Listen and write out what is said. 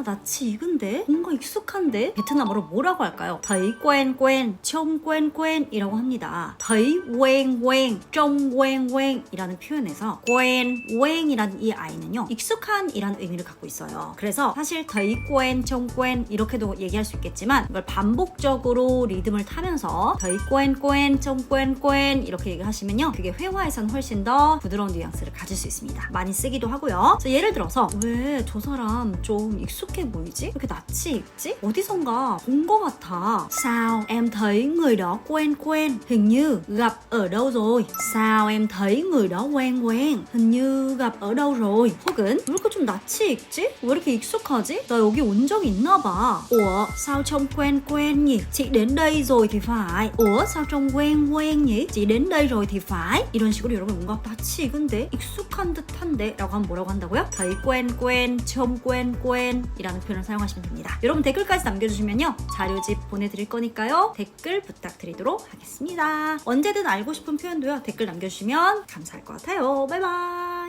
아 낯이 익은데 뭔가 익숙한데 베트남어로 뭐라고 할까요? thấy quen quen trông quen quen 이라고 합니다. thấy quen quen trông quen quen 이라는 표현에서 quen quen 이라는 이 아이는요 익숙한 이라는 의미를 갖고 있어요. 그래서 사실 thấy quen trông quen 이렇게도 얘기할 수 있겠지만 이걸 반복적으로 리듬을 타면서 thấy quen quen trông quen quen 이렇게 얘기하시면요 그게 회화에선 훨씬 더 부드러운 뉘앙스를 가질 수 있습니다. 많이 쓰기도 하고요. 그래서 예를 들어서 왜 저 사람 좀 익숙 해 보이지? 왜 이렇게 낯이 익지? 어디선가 본 것 같아. Sao em thấy người đó quen quen? Hình như gặp ở đâu rồi. Sao em thấy người đó quen quen? Hình như gặp ở đâu rồi. 혹은 왜 이렇게 좀 낯이 익지? 왜 이렇게 익숙하지? 나 여기 온 적 있나 봐. Ủa sao trông quen quen nhỉ? Chị đến đây rồi thì phải. Ủa sao trông quen quen nhỉ? chị đến đây rồi thì phải. 이런 식으로 여러분 뭔가 낯이 익은데 익숙한 듯한데 라고 하면 뭐라고 한다고요? thấy quen quen, trông quen quen 이라는 표현을 사용하시면 됩니다. 여러분 댓글까지 남겨주시면요. 자료집 보내드릴 거니까요. 댓글 부탁드리도록 하겠습니다. 언제든 알고 싶은 표현도요. 댓글 남겨주시면 감사할 것 같아요. 바이바이.